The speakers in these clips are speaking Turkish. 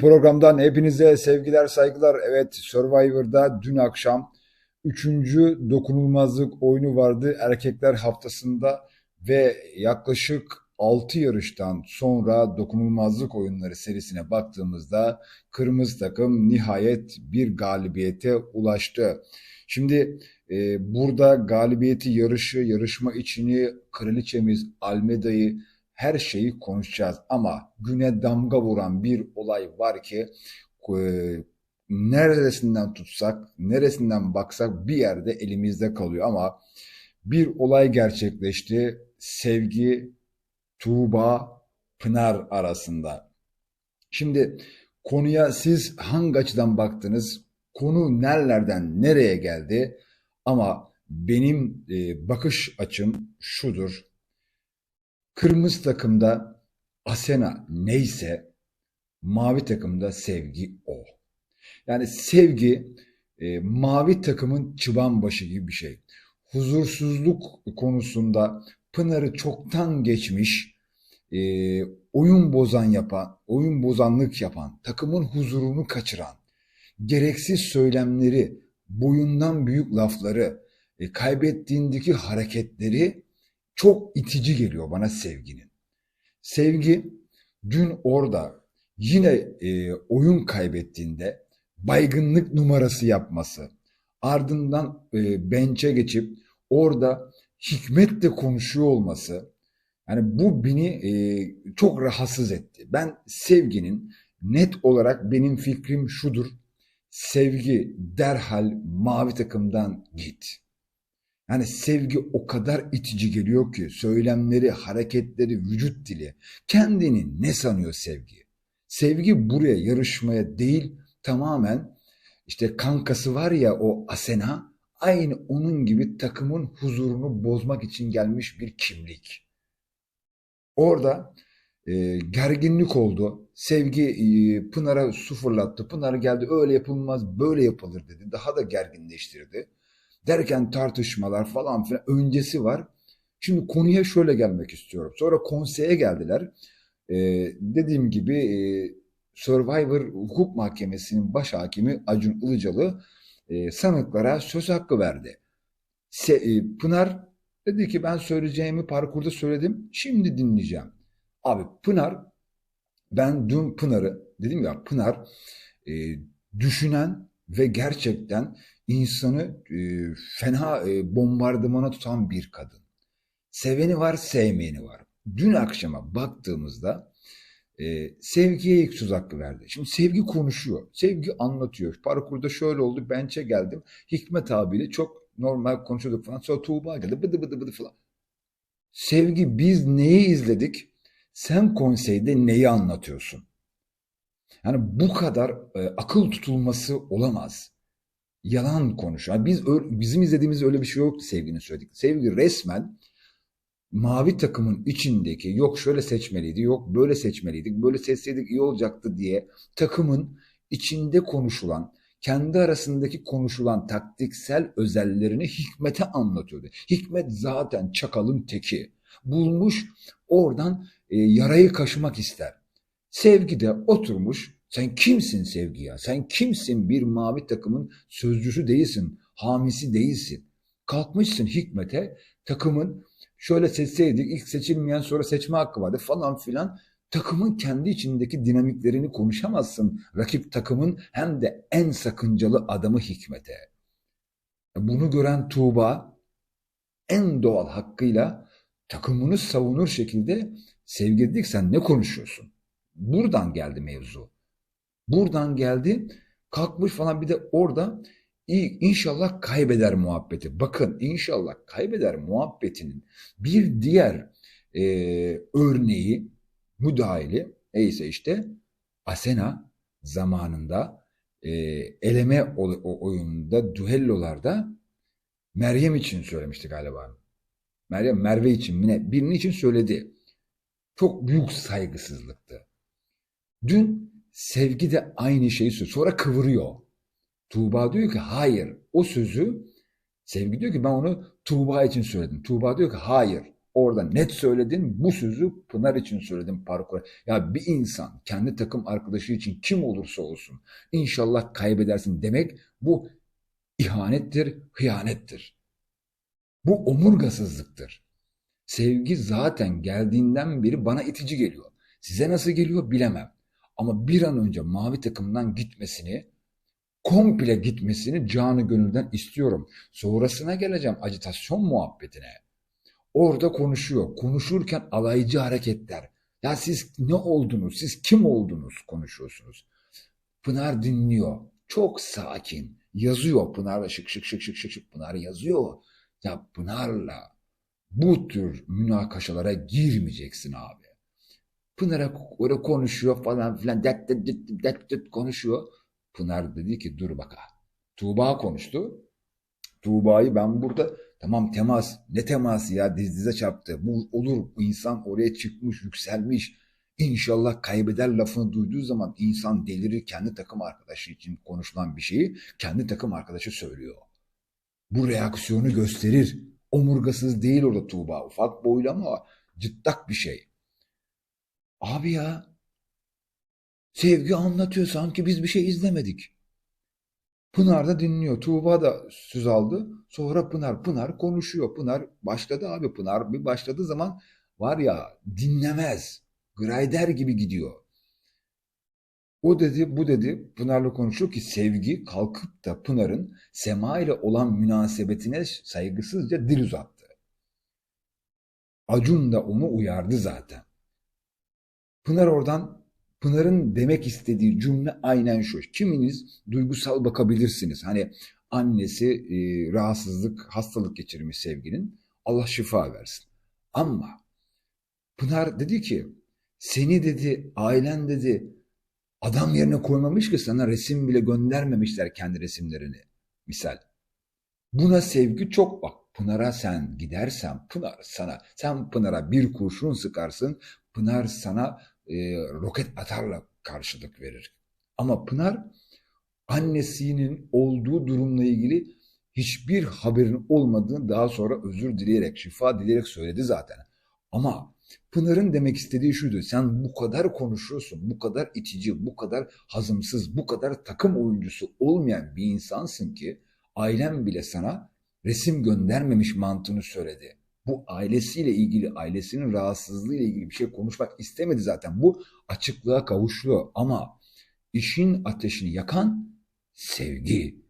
Programdan hepinize sevgiler, saygılar. Evet, Survivor'da dün akşam üçüncü dokunulmazlık oyunu vardı erkekler haftasında ve yaklaşık 6 yarıştan sonra dokunulmazlık oyunları serisine baktığımızda kırmızı takım nihayet bir galibiyete ulaştı. Şimdi e, burada galibiyeti, yarışı, yarışma içini, kraliçemiz Almeda'yı her şeyi konuşacağız ama güne damga vuran bir olay var ki e, neresinden tutsak, neresinden baksak bir yerde elimizde kalıyor ama bir olay gerçekleşti. Sevgi, Tuğba, Pınar arasında. Şimdi konuya siz hangi açıdan baktınız? Konu nerelerden nereye geldi? Ama benim e, bakış açım şudur. Kırmızı takımda Asena neyse mavi takımda sevgi o. Yani sevgi e, mavi takımın çıban başı gibi bir şey. Huzursuzluk konusunda Pınar'ı çoktan geçmiş, e, oyun bozan yapan, oyun bozanlık yapan, takımın huzurunu kaçıran, gereksiz söylemleri, boyundan büyük lafları, e, kaybettiğindeki hareketleri çok itici geliyor bana sevginin. Sevgi dün orada yine e, oyun kaybettiğinde baygınlık numarası yapması, ardından e, bench'e geçip orada hikmetle konuşuyor olması, yani bu beni e, çok rahatsız etti. Ben sevginin net olarak benim fikrim şudur. Sevgi derhal mavi takımdan git. Yani sevgi o kadar itici geliyor ki söylemleri, hareketleri, vücut dili. Kendini ne sanıyor sevgi? Sevgi buraya yarışmaya değil tamamen işte kankası var ya o Asena aynı onun gibi takımın huzurunu bozmak için gelmiş bir kimlik. Orada e, gerginlik oldu. Sevgi e, Pınar'a su fırlattı. Pınar geldi öyle yapılmaz böyle yapılır dedi. Daha da gerginleştirdi. Derken tartışmalar falan filan öncesi var. Şimdi konuya şöyle gelmek istiyorum. Sonra konseye geldiler. Ee, dediğim gibi e, Survivor Hukuk Mahkemesi'nin baş hakimi Acun Ilıcalı e, sanıklara söz hakkı verdi. Se, e, Pınar dedi ki ben söyleyeceğimi parkurda söyledim. Şimdi dinleyeceğim. Abi Pınar ben dün Pınar'ı dedim ya Pınar e, düşünen ve gerçekten insanı e, fena e, bombardımana tutan bir kadın. Seveni var, sevmeyeni var. Dün akşama baktığımızda e, sevgiye ilk söz hakkı verdi. Şimdi sevgi konuşuyor, sevgi anlatıyor. Parkurda şöyle oldu, bençe geldim. Hikmet abiyle çok normal konuşuyorduk falan. Sonra Tuğba geldi, bıdı bıdı bıdı falan. Sevgi biz neyi izledik? Sen konseyde neyi anlatıyorsun? Yani bu kadar e, akıl tutulması olamaz yalan konuşuyor. Yani biz bizim izlediğimiz öyle bir şey yoktu sevginin söyledik. Sevgi resmen mavi takımın içindeki yok şöyle seçmeliydi, yok böyle seçmeliydik, böyle seçseydik iyi olacaktı diye takımın içinde konuşulan, kendi arasındaki konuşulan taktiksel özellerini Hikmet'e anlatıyordu. Hikmet zaten çakalın teki. Bulmuş oradan e, yarayı kaşımak ister. Sevgi de oturmuş sen kimsin sevgi ya? Sen kimsin bir mavi takımın sözcüsü değilsin, hamisi değilsin. Kalkmışsın hikmete takımın şöyle seçseydik ilk seçilmeyen sonra seçme hakkı vardı falan filan. Takımın kendi içindeki dinamiklerini konuşamazsın. Rakip takımın hem de en sakıncalı adamı hikmete. Bunu gören Tuğba en doğal hakkıyla takımını savunur şekilde sevgi dedik sen ne konuşuyorsun? Buradan geldi mevzu. Buradan geldi kalkmış falan bir de orada inşallah kaybeder muhabbeti. Bakın inşallah kaybeder muhabbetinin bir diğer e, örneği müdahili neyse işte Asena zamanında e, eleme oyununda düellolarda Meryem için söylemişti galiba. Meryem Merve için yine birinin için söyledi. Çok büyük saygısızlıktı. Dün Sevgi de aynı şeyi söylüyor. Sonra kıvırıyor. Tuğba diyor ki hayır o sözü Sevgi diyor ki ben onu Tuğba için söyledim. Tuğba diyor ki hayır Orada net söyledin. Bu sözü Pınar için söyledim parkura. Ya bir insan kendi takım arkadaşı için kim olursa olsun inşallah kaybedersin demek bu ihanettir, hıyanettir. Bu omurgasızlıktır. Sevgi zaten geldiğinden beri bana itici geliyor. Size nasıl geliyor bilemem. Ama bir an önce mavi takımdan gitmesini, komple gitmesini canı gönülden istiyorum. Sonrasına geleceğim acitasyon muhabbetine. Orada konuşuyor. Konuşurken alaycı hareketler. Ya siz ne oldunuz? Siz kim oldunuz? Konuşuyorsunuz. Pınar dinliyor. Çok sakin. Yazıyor Pınar'la şık şık şık şık şık şık Pınar yazıyor. Ya Pınar'la bu tür münakaşalara girmeyeceksin abi. Pınar'a öyle konuşuyor falan filan det det det det det konuşuyor. Pınar dedi ki dur baka. Tuğba konuştu. Tuğba'yı ben burada tamam temas ne teması ya diz dize çarptı. Bu olur insan oraya çıkmış yükselmiş. İnşallah kaybeder lafını duyduğu zaman insan delirir kendi takım arkadaşı için konuşulan bir şeyi kendi takım arkadaşı söylüyor. Bu reaksiyonu gösterir. Omurgasız değil orada Tuğba. Ufak boylu ama cıttak bir şey. Abi ya Sevgi anlatıyor sanki biz bir şey izlemedik. Pınar da dinliyor. Tuğba da söz aldı. Sonra Pınar, Pınar konuşuyor. Pınar başladı abi. Pınar bir başladığı zaman var ya dinlemez. Grayder gibi gidiyor. O dedi, bu dedi. Pınar'la konuşuyor ki sevgi kalkıp da Pınar'ın Sema ile olan münasebetine saygısızca dil uzattı. Acun da onu uyardı zaten. Pınar oradan Pınar'ın demek istediği cümle aynen şu. Kiminiz duygusal bakabilirsiniz. Hani annesi e, rahatsızlık, hastalık geçirmiş sevginin. Allah şifa versin. Ama Pınar dedi ki seni dedi ailen dedi adam yerine koymamış ki sana resim bile göndermemişler kendi resimlerini. Misal. Buna sevgi çok bak. Pınar'a sen gidersen Pınar sana sen Pınar'a bir kurşun sıkarsın Pınar sana e, roket atarla karşılık verir. Ama Pınar annesinin olduğu durumla ilgili hiçbir haberin olmadığını daha sonra özür dileyerek, şifa dileyerek söyledi zaten. Ama Pınar'ın demek istediği şuydu. Sen bu kadar konuşuyorsun, bu kadar itici, bu kadar hazımsız, bu kadar takım oyuncusu olmayan bir insansın ki ailen bile sana resim göndermemiş mantığını söyledi bu ailesiyle ilgili, ailesinin rahatsızlığıyla ilgili bir şey konuşmak istemedi zaten. Bu açıklığa kavuştu ama işin ateşini yakan sevgi.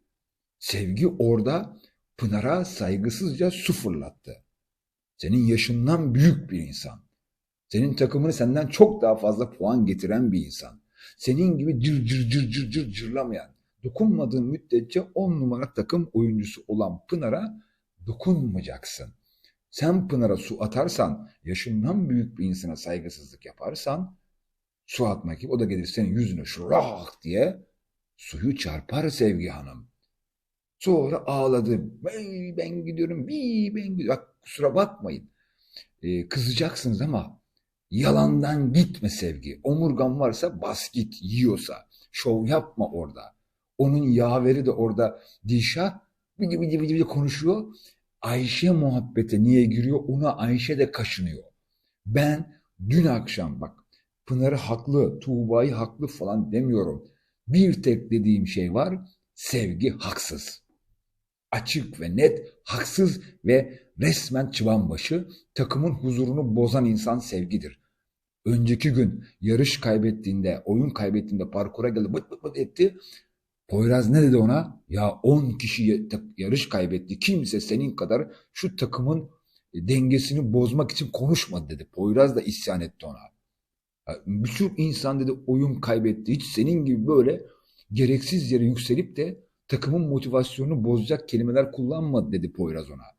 Sevgi orada Pınar'a saygısızca su fırlattı. Senin yaşından büyük bir insan. Senin takımını senden çok daha fazla puan getiren bir insan. Senin gibi cır cır cır cır cır cırlamayan, dokunmadığın müddetçe on numara takım oyuncusu olan Pınar'a dokunmayacaksın. Sen Pınar'a su atarsan, yaşından büyük bir insana saygısızlık yaparsan, su atmak gibi o da gelir senin yüzüne şurak diye suyu çarpar Sevgi Hanım. Sonra ağladı. Ben, ben gidiyorum, ben gidiyorum. Bak, kusura bakmayın. Ee, kızacaksınız ama yalandan gitme Sevgi. Omurgan varsa bas git yiyorsa. Şov yapma orada. Onun yaveri de orada Dişah bidi bidi bidi bidi konuşuyor. Ayşe muhabbete niye giriyor ona Ayşe de kaşınıyor. Ben dün akşam bak Pınar'ı haklı, Tuğba'yı haklı falan demiyorum. Bir tek dediğim şey var sevgi haksız. Açık ve net haksız ve resmen çıbanbaşı takımın huzurunu bozan insan sevgidir. Önceki gün yarış kaybettiğinde, oyun kaybettiğinde parkura geldi bıt bıt bıt etti. Poyraz ne dedi ona? Ya 10 kişi yarış kaybetti. Kimse senin kadar şu takımın dengesini bozmak için konuşmadı dedi. Poyraz da isyan etti ona. Birçok insan dedi oyun kaybetti. Hiç senin gibi böyle gereksiz yere yükselip de takımın motivasyonunu bozacak kelimeler kullanmadı dedi Poyraz ona.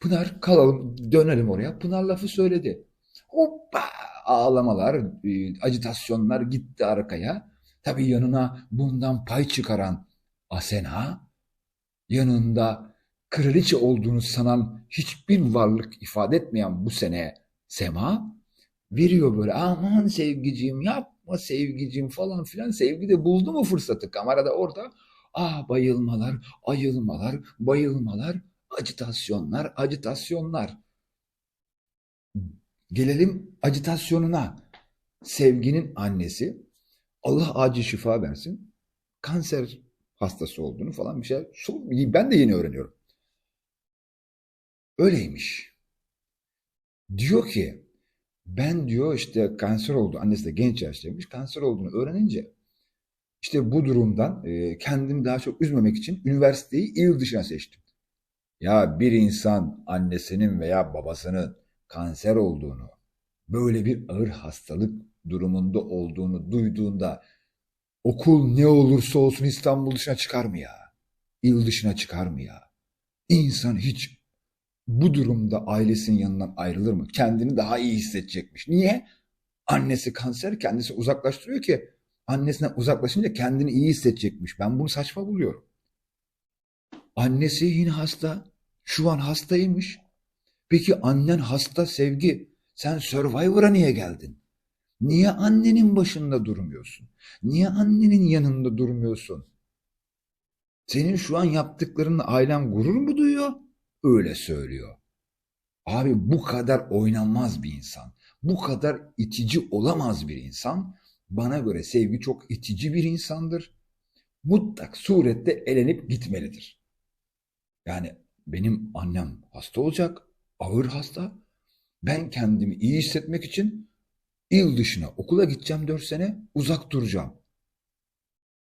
Pınar kalalım dönelim oraya. Pınar lafı söyledi. Hoppa ağlamalar, e, acitasyonlar gitti arkaya. Tabii yanına bundan pay çıkaran Asena, yanında kraliçe olduğunu sanan hiçbir varlık ifade etmeyen bu sene Sema veriyor böyle aman sevgicim yapma sevgicim falan filan. Sevgi de buldu mu fırsatı? Kamerada orada. Ah bayılmalar ayılmalar bayılmalar acitasyonlar acitasyonlar. Gelelim acitasyonuna. Sevginin annesi Allah acil şifa versin. Kanser hastası olduğunu falan bir şey. Ben de yeni öğreniyorum. Öyleymiş. Diyor ki ben diyor işte kanser oldu. Annesi de genç yaştaymış. Kanser olduğunu öğrenince işte bu durumdan e, kendimi daha çok üzmemek için üniversiteyi il dışına seçtim. Ya bir insan annesinin veya babasının kanser olduğunu, böyle bir ağır hastalık durumunda olduğunu duyduğunda okul ne olursa olsun İstanbul dışına çıkar mı ya? İl dışına çıkar mı ya? İnsan hiç bu durumda ailesinin yanından ayrılır mı? Kendini daha iyi hissedecekmiş. Niye? Annesi kanser kendisi uzaklaştırıyor ki annesinden uzaklaşınca kendini iyi hissedecekmiş. Ben bunu saçma buluyorum. Annesi yine hasta. Şu an hastaymış. Peki annen hasta sevgi. Sen Survivor'a niye geldin? Niye annenin başında durmuyorsun? Niye annenin yanında durmuyorsun? Senin şu an yaptıklarınla ailen gurur mu duyuyor? Öyle söylüyor. Abi bu kadar oynanmaz bir insan. Bu kadar itici olamaz bir insan. Bana göre sevgi çok itici bir insandır. Mutlak surette elenip gitmelidir. Yani benim annem hasta olacak, ağır hasta. Ben kendimi iyi hissetmek için il dışına okula gideceğim dört sene, uzak duracağım.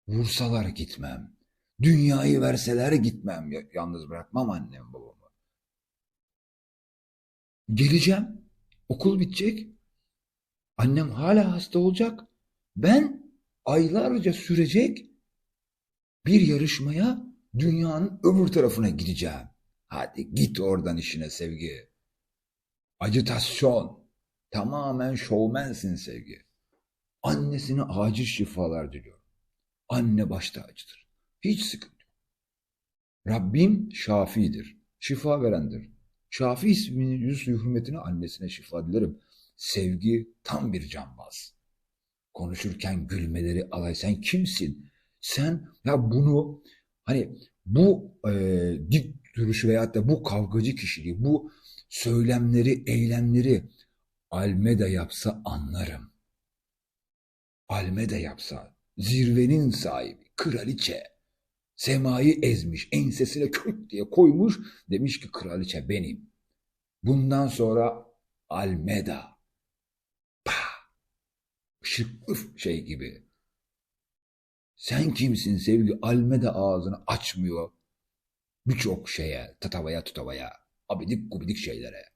Vursalar gitmem. Dünyayı verseler gitmem. Yalnız bırakmam annem babamı. Geleceğim. Okul bitecek. Annem hala hasta olacak. Ben aylarca sürecek bir yarışmaya dünyanın öbür tarafına gideceğim. Hadi git oradan işine sevgi. Acitasyon. Tamamen şovmensin sevgi. Annesine acil şifalar diliyorum. Anne baş tacıdır. Hiç sıkıntı. Rabbim şafidir. Şifa verendir. Şafi isminin yüz hürmetine annesine şifa dilerim. Sevgi tam bir cambaz. Konuşurken gülmeleri alay. Sen kimsin? Sen ya bunu hani bu e, dik duruşu veyahut da bu kavgacı kişiliği, bu söylemleri, eylemleri Almeda yapsa anlarım. Almeda yapsa zirvenin sahibi, kraliçe, semayı ezmiş, ensesine kürk diye koymuş, demiş ki kraliçe benim. Bundan sonra Almeda. Pah! Işıklı şey gibi. Sen kimsin sevgi? Almeda ağzını açmıyor. Birçok şeye, tatavaya tutavaya, abidik gubidik şeylere.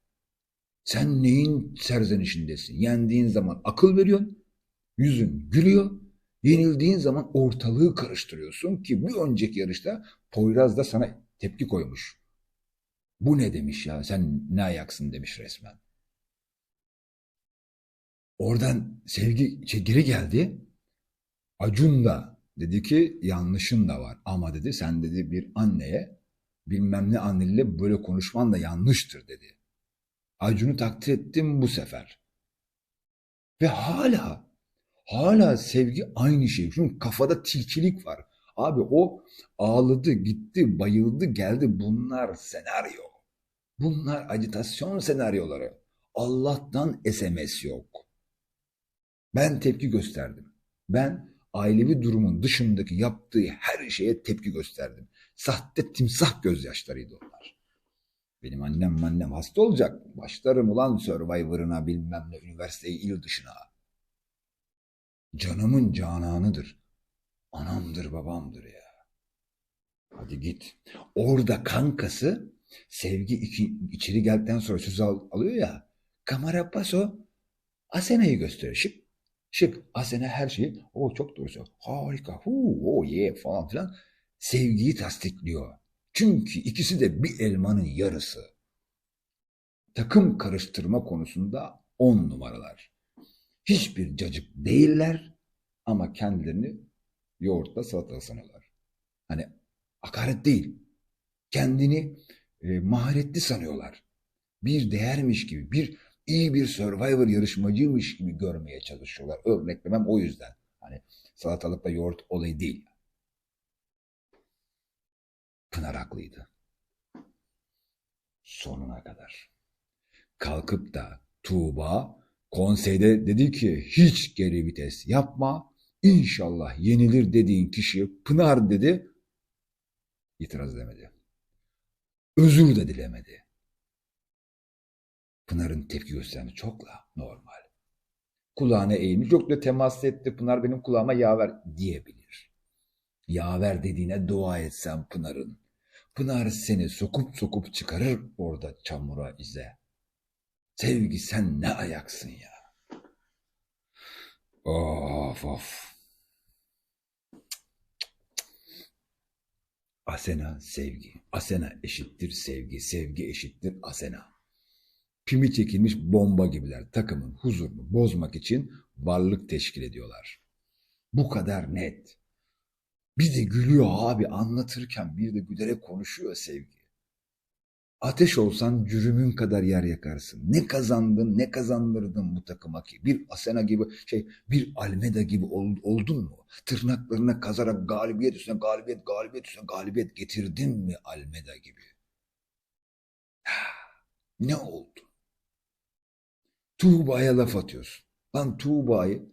Sen neyin serzenişindesin? Yendiğin zaman akıl veriyorsun, yüzün gülüyor. Yenildiğin zaman ortalığı karıştırıyorsun ki bir önceki yarışta Poyraz da sana tepki koymuş. Bu ne demiş ya sen ne ayaksın demiş resmen. Oradan sevgi şey, geri geldi. Acun da dedi ki yanlışın da var ama dedi sen dedi bir anneye bilmem ne anneyle böyle konuşman da yanlıştır dedi. Acun'u takdir ettim bu sefer. Ve hala hala sevgi aynı şey. Çünkü kafada tilkilik var. Abi o ağladı, gitti, bayıldı, geldi. Bunlar senaryo. Bunlar acitasyon senaryoları. Allah'tan SMS yok. Ben tepki gösterdim. Ben ailevi durumun dışındaki yaptığı her şeye tepki gösterdim. Sahte timsah gözyaşlarıydı onlar. Benim annem annem hasta olacak. Başlarım ulan Survivor'ına bilmem ne üniversiteyi il dışına. Canımın cananıdır. Anamdır babamdır ya. Hadi git. Orada kankası sevgi iki, içeri geldikten sonra söz al, alıyor ya. Kamera paso Asena'yı gösteriyor. Şık. Şık. Asena her şeyi. O çok doğru söylüyor. Harika. Hu, oh yeah falan filan. Sevgiyi tasdikliyor. Çünkü ikisi de bir elmanın yarısı. Takım karıştırma konusunda on numaralar. Hiçbir cacık değiller ama kendilerini yoğurtla salatalık sanıyorlar. Hani hakaret değil. Kendini e, maharetli sanıyorlar. Bir değermiş gibi, bir iyi bir Survivor yarışmacıymış gibi görmeye çalışıyorlar. Örneklemem o yüzden. Hani salatalıkla yoğurt olayı değil. Pınar haklıydı. Sonuna kadar. Kalkıp da Tuğba konseyde dedi ki hiç geri vites yapma. İnşallah yenilir dediğin kişi Pınar dedi. İtiraz edemedi. Özür de dilemedi. Pınar'ın tepki göstermesi çok la normal. Kulağına eğilmiş. Yok da temas etti. Pınar benim kulağıma yaver diyebilir. Yaver dediğine dua etsen Pınar'ın. Pınar seni sokup sokup çıkarır orada çamura ize. Sevgi sen ne ayaksın ya. Of of. Asena sevgi. Asena eşittir sevgi. Sevgi eşittir Asena. Pimi çekilmiş bomba gibiler. Takımın huzurunu bozmak için varlık teşkil ediyorlar. Bu kadar net. Bir de gülüyor abi anlatırken bir de gülerek konuşuyor sevgi. Ateş olsan cürümün kadar yer yakarsın. Ne kazandın, ne kazandırdın bu takıma ki? Bir Asena gibi, şey, bir Almeda gibi ol- oldun mu? Tırnaklarına kazarak galibiyet üstüne galibiyet, galibiyet üstüne galibiyet getirdin mi Almeda gibi? Ne oldu? Tuğba'ya laf atıyorsun. Lan Tuğba'yı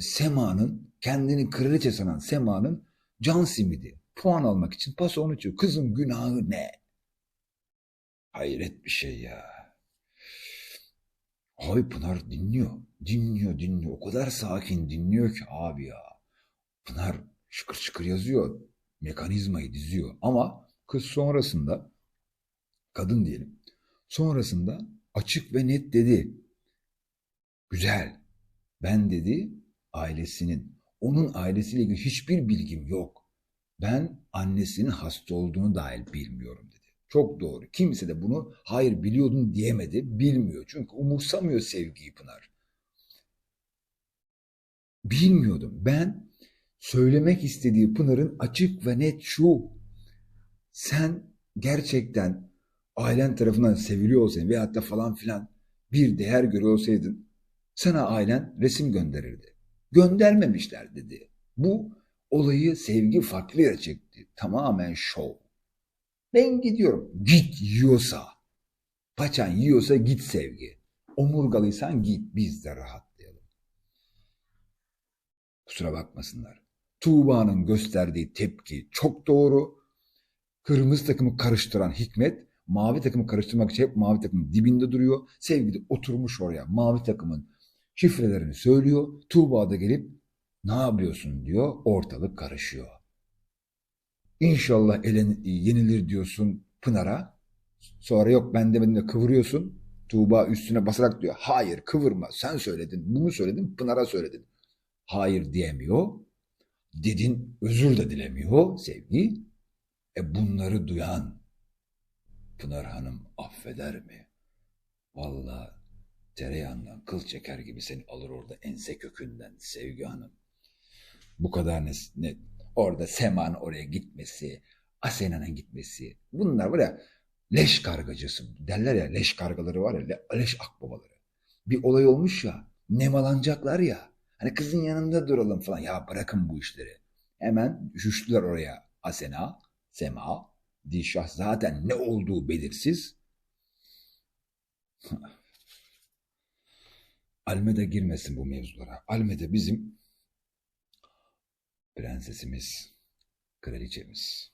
Sema'nın kendini kraliçe sanan Sema'nın can simidi. Puan almak için pas onu içiyor. Kızın günahı ne? Hayret bir şey ya. Abi Pınar dinliyor. Dinliyor dinliyor. O kadar sakin dinliyor ki abi ya. Pınar şıkır şıkır yazıyor. Mekanizmayı diziyor. Ama kız sonrasında kadın diyelim. Sonrasında açık ve net dedi. Güzel. Ben dedi ailesinin, onun ailesiyle ilgili hiçbir bilgim yok. Ben annesinin hasta olduğunu dahil bilmiyorum dedi. Çok doğru. Kimse de bunu hayır biliyordun diyemedi. Bilmiyor. Çünkü umursamıyor sevgiyi Pınar. Bilmiyordum. Ben söylemek istediği Pınar'ın açık ve net şu. Sen gerçekten ailen tarafından seviliyor olsaydın veyahut da falan filan bir değer görüyor olsaydın sana ailen resim gönderirdi. Göndermemişler dedi. Bu olayı sevgi farklı yere çekti. Tamamen şov. Ben gidiyorum. Git yiyorsa. Paçan yiyorsa git sevgi. Omurgalıysan git biz de rahatlayalım. Kusura bakmasınlar. Tuğba'nın gösterdiği tepki çok doğru. Kırmızı takımı karıştıran Hikmet mavi takımı karıştırmak için hep mavi takımın dibinde duruyor. Sevgi de oturmuş oraya mavi takımın şifrelerini söylüyor. Tuğba da gelip ne yapıyorsun diyor. Ortalık karışıyor. İnşallah elen, yenilir diyorsun Pınar'a. Sonra yok ben demedim de kıvırıyorsun. Tuğba üstüne basarak diyor. Hayır kıvırma sen söyledin. Bunu söyledin Pınar'a söyledin. Hayır diyemiyor. Dedin özür de dilemiyor sevgi. E bunları duyan Pınar Hanım affeder mi? Vallahi tereyağından kıl çeker gibi seni alır orada ense kökünden Sevgi Hanım. Bu kadar ne, ne orada Sema'nın oraya gitmesi, Asena'nın gitmesi. Bunlar var ya leş kargacısı derler ya leş kargaları var ya le- leş akbabaları. Bir olay olmuş ya nemalanacaklar ya. Hani kızın yanında duralım falan. Ya bırakın bu işleri. Hemen düştüler oraya Asena, Sema, Dişah zaten ne olduğu belirsiz. Almeda girmesin bu mevzulara. Almeda bizim prensesimiz, kraliçemiz.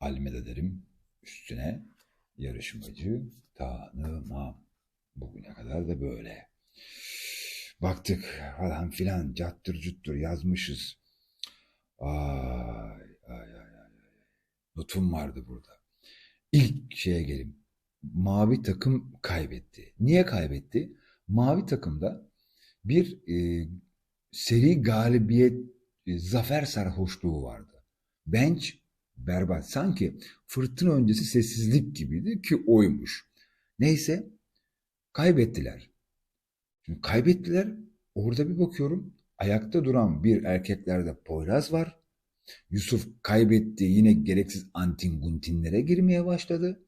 Almeda derim üstüne yarışmacı tanımam. Bugüne kadar da böyle. Baktık falan filan cattır cuttur yazmışız. Ay ay ay ay. Notum vardı burada. İlk şeye gelin. Mavi takım kaybetti. Niye kaybetti? Mavi takımda bir e, seri galibiyet, e, zafer sarhoşluğu vardı. Bench berbat. Sanki fırtına öncesi sessizlik gibiydi ki oymuş. Neyse kaybettiler. Şimdi kaybettiler. Orada bir bakıyorum ayakta duran bir erkeklerde Poyraz var. Yusuf kaybetti yine gereksiz antin guntinlere girmeye başladı.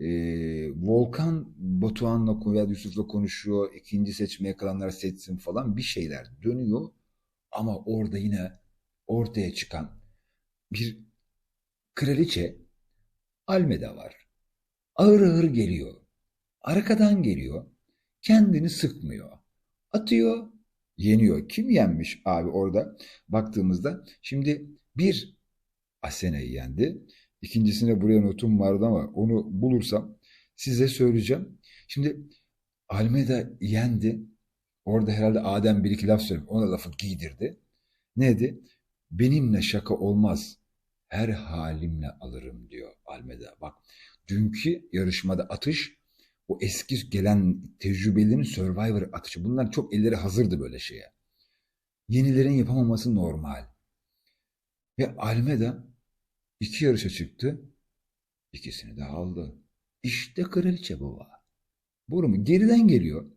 Ee, Volkan Batuhan'la veya Yusuf'la konuşuyor. İkinci seçmeye kalanlar seçsin falan bir şeyler dönüyor. Ama orada yine ortaya çıkan bir kraliçe Almeda var. Ağır ağır geliyor. Arkadan geliyor. Kendini sıkmıyor. Atıyor, yeniyor. Kim yenmiş abi orada? Baktığımızda şimdi bir Asena'yı yendi. İkincisine buraya notum vardı ama onu bulursam size söyleyeceğim. Şimdi Almeida yendi. Orada herhalde Adem bir iki laf söyledi. Ona lafı giydirdi. Neydi? Benimle şaka olmaz. Her halimle alırım diyor Almeida. Bak dünkü yarışmada atış o eski gelen tecrübelerin Survivor atışı. Bunlar çok elleri hazırdı böyle şeye. Yenilerin yapamaması normal. Ve Almeida iki yarışa çıktı. İkisini de aldı. İşte kraliçe baba. Boru mu? Geriden geliyor.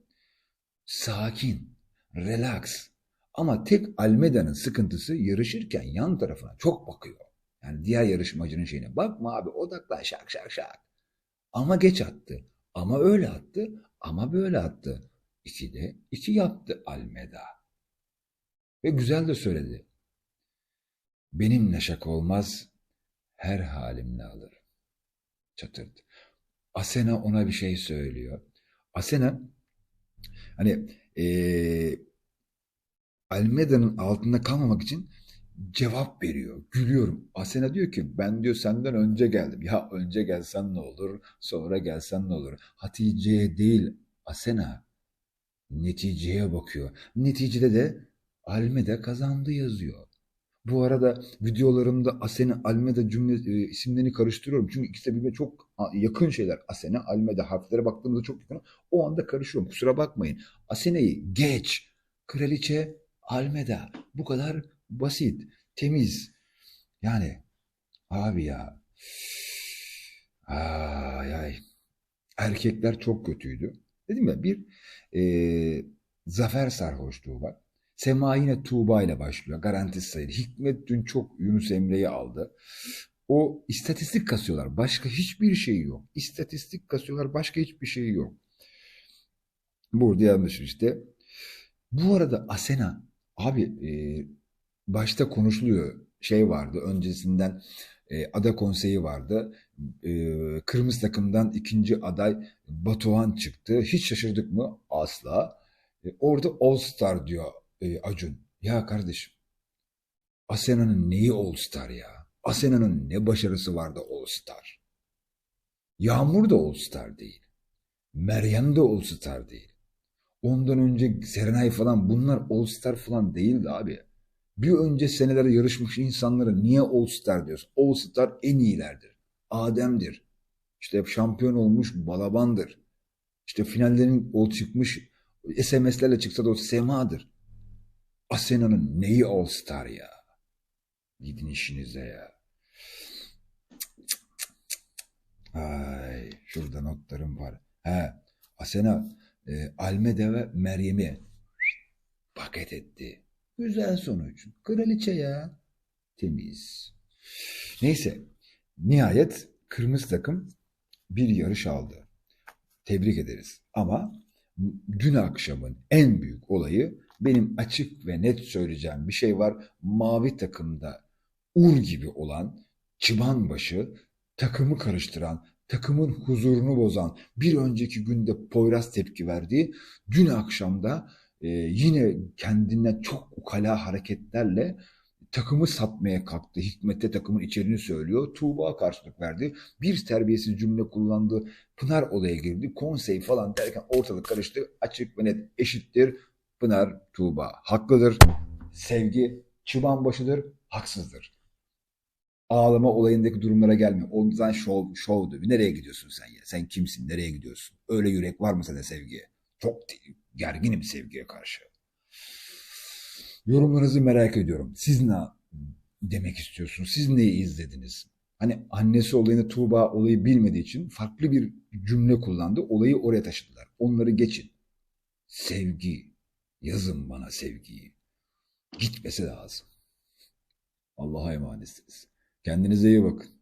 Sakin, relax. Ama tek Almeda'nın sıkıntısı yarışırken yan tarafına çok bakıyor. Yani diğer yarışmacının şeyine. Bakma abi odaklan şak şak şak. Ama geç attı. Ama öyle attı. Ama böyle attı. İki de iki yaptı Almeda. Ve güzel de söyledi. Benimle şaka olmaz. Her halimle alır. Çatırdı. Asena ona bir şey söylüyor. Asena hani eee Almeda'nın altında kalmamak için cevap veriyor. Gülüyorum. Asena diyor ki ben diyor senden önce geldim. Ya önce gelsen ne olur, sonra gelsen ne olur. Hatice'ye değil Asena neticeye bakıyor. Neticede de Almeda kazandı yazıyor. Bu arada videolarımda Asena, Almeda cümle e, isimlerini karıştırıyorum. Çünkü ikisi de birbirine çok yakın şeyler. Asena, Almeda harflere baktığımızda çok yakın. O anda karışıyorum. Kusura bakmayın. Asena'yı geç. Kraliçe Almeda. Bu kadar basit, temiz. Yani abi ya. Ay ay. Erkekler çok kötüydü. Dedim ya bir e, zafer sarhoşluğu var. Sema yine Tuğba ile başlıyor. Garantisi sayılır. Hikmet dün çok Yunus Emre'yi aldı. O istatistik kasıyorlar. Başka hiçbir şey yok. İstatistik kasıyorlar. Başka hiçbir şey yok. Burada yanlış işte. Bu arada Asena abi e, başta konuşuluyor şey vardı öncesinden e, ada konseyi vardı. E, kırmızı takımdan ikinci aday Batuhan çıktı. Hiç şaşırdık mı? Asla. E, orada All Star diyor e, Acun. Ya kardeşim Asena'nın neyi All Star ya? Asena'nın ne başarısı vardı All Star? Yağmur da All Star değil. Meryem de All Star değil. Ondan önce Serenay falan bunlar All Star falan değildi abi. Bir önce senelerde yarışmış insanlara niye All Star diyoruz? All Star en iyilerdir. Adem'dir. İşte şampiyon olmuş Balaban'dır. İşte finallerin o çıkmış SMS'lerle çıksa da o Sema'dır. Asena'nın neyi All Star ya? Gidin işinize ya. Ay, şurada notlarım var. He, Asena e, Almeda ve Meryem'i paket etti. Güzel sonuç. Kraliçe ya. Temiz. Neyse. Nihayet kırmızı takım bir yarış aldı. Tebrik ederiz. Ama dün akşamın en büyük olayı benim açık ve net söyleyeceğim bir şey var. Mavi takımda ur gibi olan çıbanbaşı takımı karıştıran, takımın huzurunu bozan, bir önceki günde Poyraz tepki verdiği, dün akşamda e, yine kendinden çok ukala hareketlerle takımı satmaya kalktı. Hikmet'te takımın içeriğini söylüyor. Tuğba karşılık verdi. Bir terbiyesiz cümle kullandı. Pınar olaya girdi. Konsey falan derken ortalık karıştı. Açık ve net eşittir. Pınar, Tuğba haklıdır. Sevgi çıban başıdır, haksızdır. Ağlama olayındaki durumlara gelme. O zaman şov, şovdu. Nereye gidiyorsun sen ya? Sen kimsin? Nereye gidiyorsun? Öyle yürek var mı sende sevgiye? Çok gerginim sevgiye karşı. Yorumlarınızı merak ediyorum. Siz ne demek istiyorsunuz? Siz neyi izlediniz? Hani annesi olayını Tuğba olayı bilmediği için farklı bir cümle kullandı. Olayı oraya taşıdılar. Onları geçin. Sevgi. Yazın bana sevgiyi. Gitmesi lazım. Allah'a emanetsiniz. Kendinize iyi bakın.